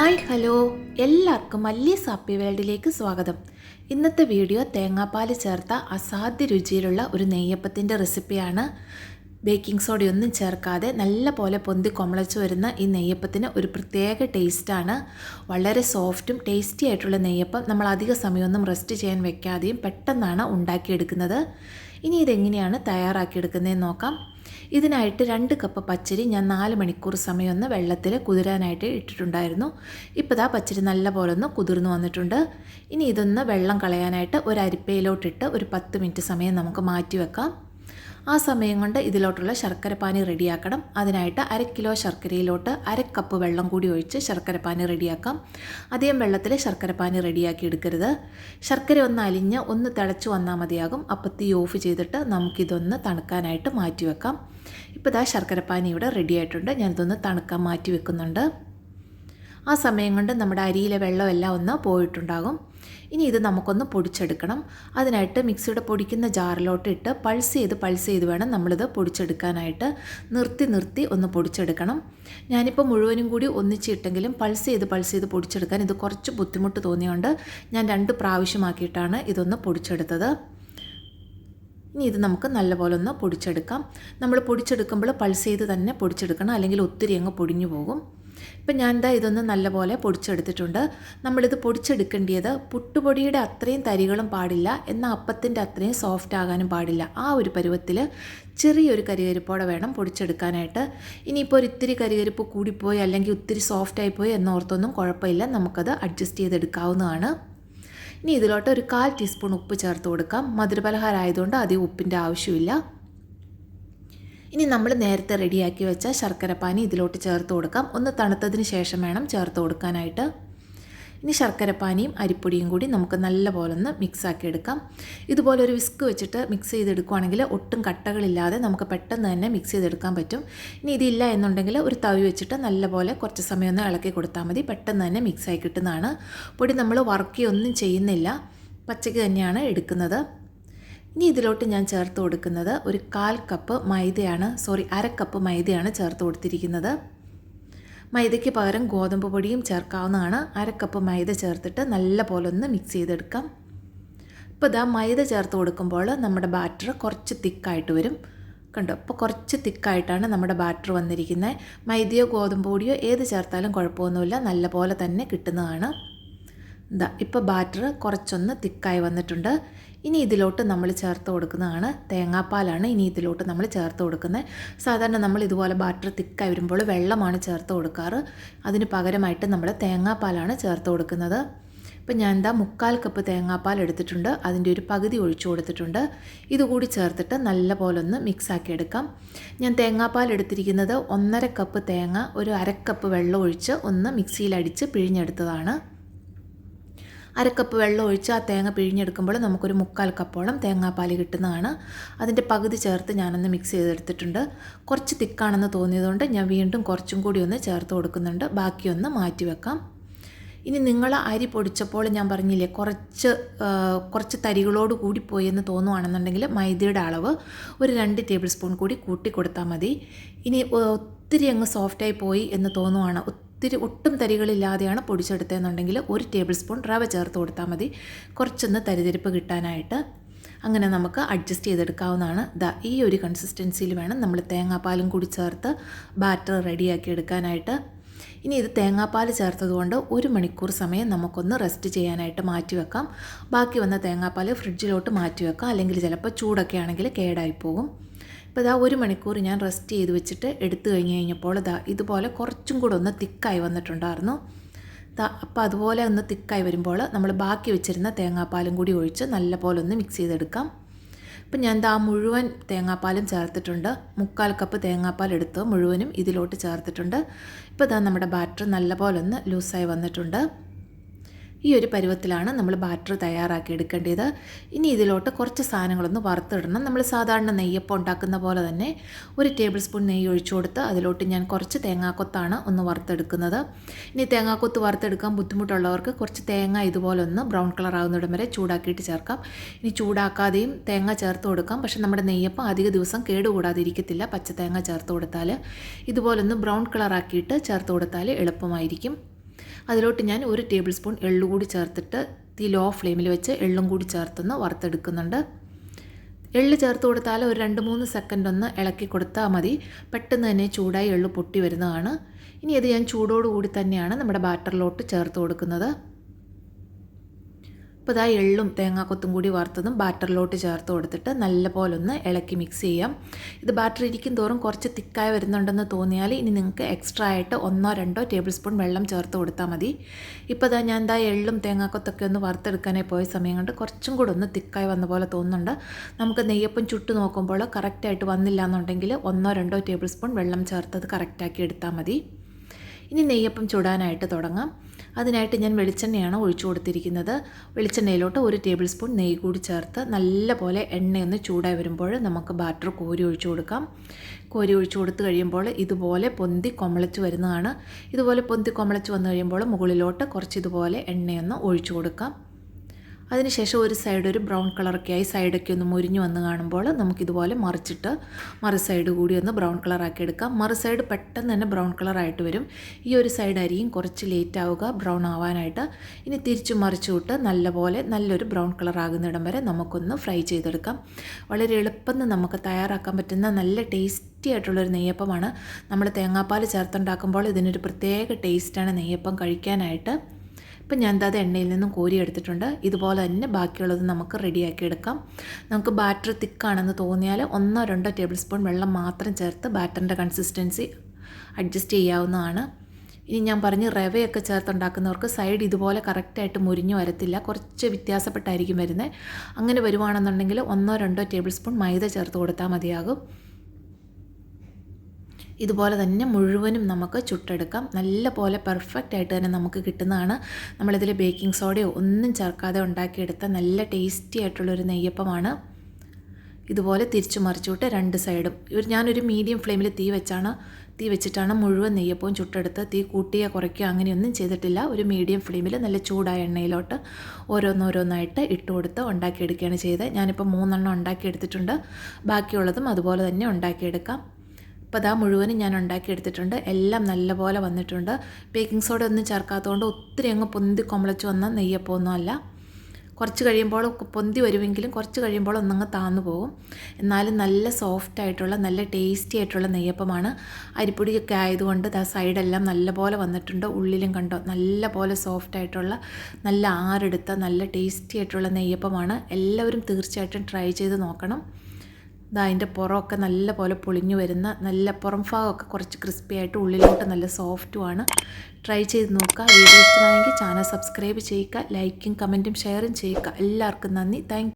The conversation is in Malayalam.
Hi hello. എല്ലാവർക്കും മല്ലി സാപ്പി വേൾഡിലേക്ക് സ്വാഗതം. ഇന്നത്തെ വീഡിയോ തേങ്ങാപ്പാൽ ചേർത്ത അസാധ്യ രുചിയിലുള്ള ഒരു നെയ്യപ്പത്തിന്റെ റെസിപ്പിയാണ്. ബേക്കിംഗ് സോഡയൊന്നും ചേർക്കാതെ നല്ല പോലെ പൊന്തി കൊമളച്ച് വരുന്ന ഈ നെയ്യപ്പത്തിന് ഒരു പ്രത്യേക ടേസ്റ്റാണ്. വളരെ സോഫ്റ്റും ടേസ്റ്റി ആയിട്ടുള്ള നെയ്യപ്പം നമ്മൾ അധിക സമയമൊന്നും റെസ്റ്റ് ചെയ്യാൻ വെക്കാതെയും പെട്ടെന്നാണ് ഉണ്ടാക്കിയെടുക്കുന്നത്. ഇനി ഇതെങ്ങനെയാണ് തയ്യാറാക്കിയെടുക്കുന്നതെന്ന് നോക്കാം. ഇതിനായിട്ട് രണ്ട് കപ്പ് പച്ചരി ഞാൻ നാല് മണിക്കൂർ സമയം ഒന്ന് വെള്ളത്തിൽ കുതിരാനായിട്ട് ഇട്ടിട്ടുണ്ടായിരുന്നു. ഇപ്പോൾ ആ പച്ചരി നല്ല പോലെ ഒന്ന് കുതിർന്നു വന്നിട്ടുണ്ട്. ഇനി ഇതൊന്ന് വെള്ളം കളയാനായിട്ട് ഒരു അരിപ്പയിലോട്ടിട്ട് ഒരു പത്ത് മിനിറ്റ് സമയം നമുക്ക് മാറ്റി വെക്കാം. ആ സമയം കൊണ്ട് ഇതിലോട്ടുള്ള ശർക്കരപ്പാനി റെഡിയാക്കണം. അതിനായിട്ട് അര കിലോ ശർക്കരയിലോട്ട് അര കപ്പ് വെള്ളം കൂടി ഒഴിച്ച് ശർക്കരപ്പാനി റെഡിയാക്കാം. അധികം വെള്ളത്തിൽ ശർക്കരപ്പാനി റെഡിയാക്കി എടുക്കരുത്. ശർക്കര ഒന്ന് അലിഞ്ഞ് ഒന്ന് തിളച്ച് വന്നാൽ മതിയാകും. അപ്പം തീ ഓഫ് ചെയ്തിട്ട് നമുക്കിതൊന്ന് തണുക്കാനായിട്ട് മാറ്റി വെക്കാം. ഇപ്പോൾ ഇതാ ശർക്കരപ്പാനി ഇവിടെ റെഡിയായിട്ടുണ്ട് ഞാനിതൊന്ന് തണുക്കാൻ മാറ്റി വെക്കുന്നുണ്ട്. ആ സമയം കൊണ്ട് നമ്മുടെ അരിയിലെ വെള്ളമെല്ലാം ഒന്ന് പോയിട്ടുണ്ടാകും. ഇനി ഇത് നമുക്കൊന്ന് പൊടിച്ചെടുക്കണം. അതിനായിട്ട് മിക്സിയുടെ പൊടിക്കുന്ന ജാറിലോട്ട് ഇട്ട് പൾസ് ചെയ്ത് പൾസ് ചെയ്ത് വേണം നമ്മളിത് പൊടിച്ചെടുക്കാനായിട്ട്. നിർത്തി നിർത്തി ഒന്ന് പൊടിച്ചെടുക്കണം. ഞാനിപ്പോൾ മുഴുവനും കൂടി ഒന്നിച്ചിട്ടെങ്കിലും പൾസ് ചെയ്ത് പൾസ് ചെയ്ത് പൊടിച്ചെടുക്കാൻ ഇത് കുറച്ച് ബുദ്ധിമുട്ട് തോന്നിയുകൊണ്ട് ഞാൻ രണ്ട് പ്രാവശ്യമാക്കിയിട്ടാണ് ഇതൊന്ന് പൊടിച്ചെടുത്തത്. ഇനി ഇത് നമുക്ക് നല്ലപോലെ ഒന്ന് പൊടിച്ചെടുക്കാം. നമ്മൾ പൊടിച്ചെടുക്കുമ്പോൾ പൾസ് ചെയ്ത് തന്നെ പൊടിച്ചെടുക്കണം. അല്ലെങ്കിൽ ഒത്തിരി അങ്ങ് പൊടിഞ്ഞു പോകും. ഇപ്പം ഞാൻ എന്താ ഇതൊന്ന് നല്ലപോലെ പൊടിച്ചെടുത്തിട്ടുണ്ട്. നമ്മളിത് പൊടിച്ചെടുക്കേണ്ടത് പുട്ടുപൊടിയുടെ അത്രയും തരികളും പാടില്ല എന്നാൽ അപ്പത്തിന്റെ അത്രയും സോഫ്റ്റ് ആകാനും പാടില്ല. ആ ഒരു പരുവത്തിൽ ചെറിയൊരു കരികരിപ്പോടെ വേണം പൊടിച്ചെടുക്കാനായിട്ട്. ഇനിയിപ്പോൾ ഒരു ഇത്തിരി കരികരിപ്പ് കൂടിപ്പോയി അല്ലെങ്കിൽ ഒത്തിരി സോഫ്റ്റായി പോയി എന്നോർത്തൊന്നും കുഴപ്പമില്ല. നമുക്കത് അഡ്ജസ്റ്റ് ചെയ്തെടുക്കാവുന്നതാണ്. ഇനി ഇതിലോട്ട് ഒരു കാൽ ടീസ്പൂൺ ഉപ്പ് ചേർത്ത് കൊടുക്കാം. മധുരപലഹാരം ആയതുകൊണ്ട് അധികം ഉപ്പിന്റെ ആവശ്യമില്ല. ഇനി നമ്മൾ നേരത്തെ റെഡിയാക്കി വെച്ച ശർക്കരപ്പാനി ഇതിലോട്ട് ചേർത്ത് കൊടുക്കാം. ഒന്ന് തണുത്തതിന് ശേഷം വേണം ചേർത്ത് കൊടുക്കാനായിട്ട്. ഇനി ശർക്കരപ്പാനിയും അരിപ്പൊടിയും കൂടി നമുക്ക് നല്ലപോലെ ഒന്ന് മിക്സ് ആക്കി എടുക്കാം. ഇതുപോലെ ഒരു വിസ്ക് വെച്ചിട്ട് മിക്സ് ചെയ്തെടുക്കുകയാണെങ്കിൽ ഒട്ടും കട്ടകളില്ലാതെ നമുക്ക് പെട്ടെന്ന് തന്നെ മിക്സ് ചെയ്തെടുക്കാൻ പറ്റും. ഇനി ഇതില്ല എന്നുണ്ടെങ്കിൽ ഒരു തവി വെച്ചിട്ട് നല്ലപോലെ കുറച്ച് സമയം ഒന്ന് ഇളക്കി കൊടുത്താൽ മതി. പെട്ടെന്ന് തന്നെ മിക്സായി കിട്ടുന്നതാണ്. പൊടി നമ്മൾ വർക്ക് ഒന്നും ചെയ്യുന്നില്ല. പച്ചയ്ക്ക് തന്നെയാണ് എടുക്കുന്നത്. ഇനി ഇതിലോട്ട് ഞാൻ ചേർത്ത് കൊടുക്കുന്നത് ഒരു കാൽ കപ്പ് മൈദയാണ്. സോറി അര കപ്പ് മൈദയാണ് ചേർത്ത് കൊടുത്തിരിക്കുന്നത്. മൈദയ്ക്ക് പകരം ഗോതമ്പ് പൊടിയും ചേർക്കാവുന്നതാണ്. അര കപ്പ് മൈദ ചേർത്തിട്ട് നല്ല പോലെ ഒന്ന് മിക്സ് ചെയ്തെടുക്കാം. ഇപ്പോൾ ഇതാ മൈദ ചേർത്ത് കൊടുക്കുമ്പോൾ നമ്മുടെ ബാറ്റർ കുറച്ച് തിക്കായിട്ട് വരും. കണ്ടോ? അപ്പോൾ കുറച്ച് തിക്കായിട്ടാണ് നമ്മുടെ ബാറ്റർ വന്നിരിക്കുന്നത്. മൈദയോ ഗോതമ്പ് പൊടിയോ ഏത് ചേർത്താലും കുഴപ്പമൊന്നുമില്ല. നല്ല പോലെ തന്നെ കിട്ടുന്നതാണ്. ഇതാ ഇപ്പോൾ ബാറ്റർ കുറച്ചൊന്ന് തിക്കായി വന്നിട്ടുണ്ട്. ഇനി ഇതിലോട്ട് നമ്മൾ ചേർത്ത് കൊടുക്കുന്നതാണ് തേങ്ങാപ്പാലാണ് ഇനി ഇതിലോട്ട് നമ്മൾ ചേർത്ത് കൊടുക്കുന്നത്. സാധാരണ നമ്മൾ ഇതുപോലെ ബാറ്റർ തിക്കായി വരുമ്പോൾ വെള്ളമാണ് ചേർത്ത് കൊടുക്കാറ്. അതിന് പകരമായിട്ട് നമ്മൾ തേങ്ങാപ്പാലാണ് ചേർത്ത് കൊടുക്കുന്നത്. ഇപ്പം ഞാൻ എന്താ മുക്കാൽ കപ്പ് തേങ്ങാപ്പാൽ എടുത്തിട്ടുണ്ട്. അതിന്റെ ഒരു പകുതി ഒഴിച്ചു കൊടുത്തിട്ടുണ്ട്. ഇതുകൂടി ചേർത്തിട്ട് നല്ല പോലെ ഒന്ന് മിക്സാക്കി എടുക്കാം. ഞാൻ തേങ്ങാപ്പാൽ എടുത്തിരിക്കുന്നത് ഒന്നര കപ്പ് തേങ്ങ ഒരു അരക്കപ്പ് വെള്ളം ഒഴിച്ച് ഒന്ന് മിക്സിയിൽ അടിച്ച് പിഴിഞ്ഞെടുത്തതാണ്. അരക്കപ്പ് വെള്ളം ഒഴിച്ച് ആ തേങ്ങ പിഴിഞ്ഞെടുക്കുമ്പോൾ നമുക്കൊരു മുക്കാൽ കപ്പോളം തേങ്ങാപ്പാൽ കിട്ടുന്നതാണ്. അതിന്റെ പകുതി ചേർത്ത് ഞാനൊന്ന് മിക്സ് ചെയ്തെടുത്തിട്ടുണ്ട്. കുറച്ച് തിക്കാണെന്ന് തോന്നിയതുകൊണ്ട് ഞാൻ വീണ്ടും കുറച്ചും കൂടി ഒന്ന് ചേർത്ത് കൊടുക്കുന്നുണ്ട്. ബാക്കിയൊന്ന് മാറ്റി വെക്കാം. ഇനി നിങ്ങൾ അരി പൊടിച്ചപ്പോൾ ഞാൻ പറഞ്ഞില്ലേ കുറച്ച് കുറച്ച് തരികളോട് കൂടി പോയി എന്ന് തോന്നുവാണെന്നുണ്ടെങ്കിൽ മൈദയുടെ അളവ് ഒരു രണ്ട് ടേബിൾ സ്പൂൺ കൂടി കൂട്ടി കൊടുത്താൽ മതി. ഇനി ഒത്തിരി അങ്ങ് സോഫ്റ്റായി പോയി എന്ന് തോന്നുവാണ്. ഒത്തിരി ഒട്ടും തരികളില്ലാതെയാണ് പൊടിച്ചെടുത്തതെന്നുണ്ടെങ്കിൽ ഒരു ടേബിൾ സ്പൂൺ റവ ചേർത്ത് കൊടുത്താൽ മതി. കുറച്ചൊന്ന് തരിതരിപ്പ് കിട്ടാനായിട്ട് അങ്ങനെ നമുക്ക് അഡ്ജസ്റ്റ് ചെയ്തെടുക്കാവുന്നതാണ്. ദാ ഈ ഒരു കൺസിസ്റ്റൻസിയിൽ വേണം നമ്മൾ തേങ്ങാപ്പാലും കൂടി ചേർത്ത് ബാറ്റർ റെഡിയാക്കി എടുക്കാനായിട്ട്. ഇനി ഇത് തേങ്ങാപ്പാൽ ചേർത്തതുകൊണ്ട് ഒരു മണിക്കൂർ സമയം നമുക്കൊന്ന് റെസ്റ്റ് ചെയ്യാനായിട്ട് മാറ്റി വെക്കാം. ബാക്കി വന്ന തേങ്ങാപ്പാൽ ഫ്രിഡ്ജിലോട്ട് മാറ്റി വെക്കാം. അല്ലെങ്കിൽ ചിലപ്പോൾ ചൂടൊക്കെ ആണെങ്കിൽ കേടായി പോകും. ഇപ്പോൾ ഇതാ ഒരു മണിക്കൂർ ഞാൻ റെസ്റ്റ് ചെയ്ത് വെച്ചിട്ട് എടുത്തു കഴിഞ്ഞ് കഴിഞ്ഞപ്പോൾ ഇതാ ഇതുപോലെ കുറച്ചും കൂടെ ഒന്ന് തിക്കായി വന്നിട്ടുണ്ടായിരുന്നു. അപ്പോൾ അതുപോലെ ഒന്ന് തിക്കായി വരുമ്പോൾ നമ്മൾ ബാക്കി വെച്ചിരുന്ന തേങ്ങാപ്പാലും കൂടി ഒഴിച്ച് നല്ല പോലെ ഒന്ന് മിക്സ് ചെയ്തെടുക്കാം. അപ്പം ഞാൻ ദാ മുഴുവൻ തേങ്ങാപ്പാലും ചേർത്തിട്ടുണ്ട്. മുക്കാൽ കപ്പ് തേങ്ങാപ്പാൽ എടുത്ത് മുഴുവനും ഇതിലോട്ട് ചേർത്തിട്ടുണ്ട്. ഇപ്പോൾ ഇതാ നമ്മുടെ ബാറ്റർ നല്ല പോലെ ഒന്ന് ലൂസായി വന്നിട്ടുണ്ട്. ഈ ഒരു പരുവത്തിലാണ് നമ്മൾ ബാറ്റർ തയ്യാറാക്കി എടുക്കേണ്ടത്. ഇനി ഇതിലോട്ട് കുറച്ച് സാധനങ്ങളൊന്ന് വറുത്തിടണം. നമ്മൾ സാധാരണ നെയ്യപ്പം ഉണ്ടാക്കുന്ന പോലെ തന്നെ ഒരു ടേബിൾ സ്പൂൺ നെയ്യ് ഒഴിച്ചു കൊടുത്ത് അതിലോട്ട് ഞാൻ കുറച്ച് തേങ്ങാക്കൊത്താണ് ഒന്ന് വറുത്തെടുക്കുന്നത്. ഇനി തേങ്ങാക്കൊത്ത് വറുത്തെടുക്കാൻ ബുദ്ധിമുട്ടുള്ളവർക്ക് കുറച്ച് തേങ്ങ ഇതുപോലെ ഒന്ന് ബ്രൗൺ കളർ ആകുന്നിടം വരെ ചൂടാക്കിയിട്ട് ചേർക്കാം. ഇനി ചൂടാക്കാതെയും തേങ്ങ ചേർത്ത് കൊടുക്കാം. പക്ഷേ നമ്മുടെ നെയ്യപ്പം അധിക ദിവസം കേടുകൂടാതിരിക്കത്തില്ല. പച്ച തേങ്ങ ചേർത്ത് കൊടുത്താൽ ഇതുപോലൊന്ന് ബ്രൗൺ കളറാക്കിയിട്ട് ചേർത്ത് കൊടുത്താൽ എളുപ്പമായിരിക്കും. അതിലോട്ട് ഞാൻ ഒരു ടേബിൾ സ്പൂൺ എള്ളു കൂടി ചേർത്തിട്ട് തീ ലോ ഫ്ലെയിമിൽ വെച്ച് എള്ളും കൂടി ചേർത്തൊന്ന് വറുത്തെടുക്കുന്നുണ്ട്. എള്ള് ചേർത്ത് കൊടുത്താൽ ഒരു രണ്ട് മൂന്ന് സെക്കൻഡ് ഒന്ന് ഇളക്കി കൊടുത്താൽ മതി. പെട്ടെന്ന് തന്നെ ചൂടായി എള്ള് പൊട്ടി വരുന്നതാണ്. ഇനി അത് ഞാൻ ചൂടോടുകൂടി തന്നെയാണ് നമ്മുടെ ബാറ്ററിലോട്ട് ചേർത്ത് കൊടുക്കുന്നത്. അപ്പോൾ ഇതാ എള്ളും തേങ്ങാക്കൊത്തും കൂടി വറുത്തതും ബാറ്ററിലോട്ട് ചേർത്ത് കൊടുത്തിട്ട് നല്ലപോലെ ഒന്ന് ഇളക്കി മിക്സ് ചെയ്യാം. ഇത് ബാറ്റർ ഇരിക്കും തോറും കുറച്ച് തിക്കായി വരുന്നുണ്ടെന്ന് തോന്നിയാൽ ഇനി നിങ്ങൾക്ക് എക്സ്ട്രാ ആയിട്ട് ഒന്നോ രണ്ടോ ടേബിൾ സ്പൂൺ വെള്ളം ചേർത്ത് കൊടുത്താൽ മതി. ഇപ്പോൾ ഞാൻ എന്താ എള്ളും തേങ്ങാക്കൊത്തൊക്കെ ഒന്ന് വറുത്തെടുക്കാനായി പോയ സമയം കൊണ്ട് കുറച്ചും കൂടെ ഒന്ന് തിക്കായി വന്ന പോലെ തോന്നുന്നുണ്ട്. നമുക്ക് നെയ്യപ്പം ചുട്ട് നോക്കുമ്പോൾ കറക്റ്റായിട്ട് വന്നില്ല എന്നുണ്ടെങ്കിൽ ഒന്നോ രണ്ടോ ടേബിൾ സ്പൂൺ വെള്ളം ചേർത്തത് കറക്റ്റാക്കി എടുത്താൽ മതി. ഇനി നെയ്യപ്പം ചുടാനായിട്ട് തുടങ്ങാം. അതിനായിട്ട് ഞാൻ വെളിച്ചെണ്ണയാണ് ഒഴിച്ചു കൊടുത്തിരിക്കുന്നത്. വെളിച്ചെണ്ണയിലോട്ട് ഒരു ടേബിൾ സ്പൂൺ നെയ്യ് കൂടി ചേർത്ത് നല്ലപോലെ എണ്ണയൊന്ന് ചൂടായി വരുമ്പോൾ നമുക്ക് ബാറ്റർ കോരി ഒഴിച്ചു കൊടുക്കാം. കോരി ഒഴിച്ചു കൊടുത്ത് കഴിയുമ്പോൾ ഇതുപോലെ പൊന്തി കൊമളച്ച് വരുന്നതാണ്. ഇതുപോലെ പൊന്തി കൊമളച്ച് വന്നു കഴിയുമ്പോൾ മുകളിലോട്ട് കുറച്ച് ഇതുപോലെ എണ്ണയൊന്ന് ഒഴിച്ചു കൊടുക്കാം. അതിനുശേഷം ഒരു സൈഡ് ഒരു ബ്രൗൺ കളറൊക്കെ ആയി സൈഡൊക്കെ ഒന്ന് മുരിഞ്ഞു വന്ന് കാണുമ്പോൾ നമുക്കിതുപോലെ മറിച്ചിട്ട് മറു സൈഡ് കൂടി ഒന്ന് ബ്രൗൺ കളറാക്കി എടുക്കാം. മറു സൈഡ് പെട്ടെന്ന് തന്നെ ബ്രൗൺ കളറായിട്ട് വരും. ഈ ഒരു സൈഡ് അരിയും കുറച്ച് ലേറ്റ് ആവുക ബ്രൗൺ ആവാനായിട്ട്. ഇനി തിരിച്ചു മറിച്ചു വിട്ട് നല്ലപോലെ നല്ലൊരു ബ്രൗൺ കളർ ആകുന്നിടം വരെ നമുക്കൊന്ന് ഫ്രൈ ചെയ്തെടുക്കാം. വളരെ എളുപ്പം നമുക്ക് തയ്യാറാക്കാൻ പറ്റുന്ന നല്ല ടേസ്റ്റി ആയിട്ടുള്ളൊരു നെയ്യപ്പമാണ്. നമ്മൾ തേങ്ങാപ്പാൽ ചേർത്തുണ്ടാക്കുമ്പോൾ ഇതിനൊരു പ്രത്യേക ടേസ്റ്റാണ് നെയ്യപ്പം കഴിക്കാനായിട്ട്. ഇപ്പം ഞാൻ അത് എണ്ണയിൽ നിന്നും കോരി എടുത്തിട്ടുണ്ട്. ഇതുപോലെ തന്നെ ബാക്കിയുള്ളത് നമുക്ക് റെഡിയാക്കി എടുക്കാം. നമുക്ക് ബാറ്റർ തിക്കാണെന്ന് തോന്നിയാൽ ഒന്നോ രണ്ടോ ടേബിൾ സ്പൂൺ വെള്ളം മാത്രം ചേർത്ത് ബാറ്ററിന്റെ കൺസിസ്റ്റൻസി അഡ്ജസ്റ്റ് ചെയ്യാവുന്നതാണ്. ഇനി ഞാൻ പറഞ്ഞ് റവയൊക്കെ ചേർത്തുണ്ടാക്കുന്നവർക്ക് സൈഡ് ഇതുപോലെ കറക്റ്റായിട്ട് മുരിഞ്ഞു വരത്തില്ല. കുറച്ച് വ്യത്യാസപ്പെട്ടായിരിക്കും വരുന്നത്. അങ്ങനെ വരുവാണെന്നുണ്ടെങ്കിൽ ഒന്നോ രണ്ടോ ടേബിൾ സ്പൂൺ മൈദ ചേർത്ത് കൊടുത്താൽ മതിയാകും. ഇതുപോലെ തന്നെ മുഴുവനും നമുക്ക് ചുട്ടെടുക്കാം. നല്ല പോലെ പെർഫെക്റ്റ് ആയിട്ട് തന്നെ നമുക്ക് കിട്ടുന്നതാണ്. നമ്മളിതിൽ ബേക്കിംഗ് സോഡയോ ഒന്നും ചേർക്കാതെ ഉണ്ടാക്കിയെടുത്ത നല്ല ടേസ്റ്റി ആയിട്ടുള്ളൊരു നെയ്യപ്പമാണ്. ഇതുപോലെ തിരിച്ചു മറിച്ചുവിട്ട് രണ്ട് സൈഡും ഒരു ഞാനൊരു മീഡിയം ഫ്ലെയിമിൽ തീ വെച്ചാണ് തീ വെച്ചിട്ടാണ് മുഴുവൻ നെയ്യപ്പവും ചുട്ടെടുത്ത് തീ കൂട്ടിയോ കുറയ്ക്കുക അങ്ങനെയൊന്നും ചെയ്തിട്ടില്ല. ഒരു മീഡിയം ഫ്ലെയിമിൽ നല്ല ചൂടായ എണ്ണയിലോട്ട് ഓരോന്നോരോന്നായിട്ട് ഇട്ട് കൊടുത്ത് ഉണ്ടാക്കിയെടുക്കുകയാണ് ചെയ്തത്. ഞാനിപ്പോൾ മൂന്നെണ്ണം ഉണ്ടാക്കിയെടുത്തിട്ടുണ്ട്. ബാക്കിയുള്ളതും അതുപോലെ തന്നെ ഉണ്ടാക്കിയെടുക്കാം. അപ്പോൾ അതാ മുഴുവനും ഞാൻ ഉണ്ടാക്കിയെടുത്തിട്ടുണ്ട് എല്ലാം നല്ലപോലെ വന്നിട്ടുണ്ട്. ബേക്കിംഗ് സോഡ ഒന്നും ചേർക്കാത്തതുകൊണ്ട് ഒത്തിരി അങ്ങ് പൊന്തി കൊമളച്ച് വന്ന നെയ്യപ്പമൊന്നും അല്ല. കുറച്ച് കഴിയുമ്പോൾ പൊന്തി വരുമെങ്കിലും കുറച്ച് കഴിയുമ്പോൾ ഒന്നങ്ങ് താന്നു പോകും എന്നാലും നല്ല സോഫ്റ്റ് ആയിട്ടുള്ള നല്ല ടേസ്റ്റി ആയിട്ടുള്ള നെയ്യപ്പമാണ്. അരിപ്പൊടിയൊക്കെ ആയതുകൊണ്ട് ആ സൈഡെല്ലാം നല്ലപോലെ വന്നിട്ടുണ്ട്. ഉള്ളിലും കണ്ടോ നല്ല പോലെ സോഫ്റ്റ് ആയിട്ടുള്ള നല്ല ആരെടുത്ത നല്ല ടേസ്റ്റി ആയിട്ടുള്ള നെയ്യപ്പമാണ്. എല്ലാവരും തീർച്ചയായിട്ടും ട്രൈ ചെയ്ത് നോക്കണം. ഇതാ അതിന്റെ പുറമൊക്കെ നല്ല പോലെ പൊളിഞ്ഞു വരുന്ന നല്ല പുറം ഭാഗമൊക്കെ കുറച്ച് ക്രിസ്പി ആയിട്ട് ഉള്ളിലോട്ട് നല്ല സോഫ്റ്റുമാണ് ട്രൈ ചെയ്ത് നോക്കുക. വീഡിയോ ഇഷ്ടമായെങ്കിൽ ചാനൽ സബ്സ്ക്രൈബ് ചെയ്യുക ലൈക്കും കമന്റും ഷെയറും ചെയ്യുക. എല്ലാവർക്കും നന്ദി. താങ്ക്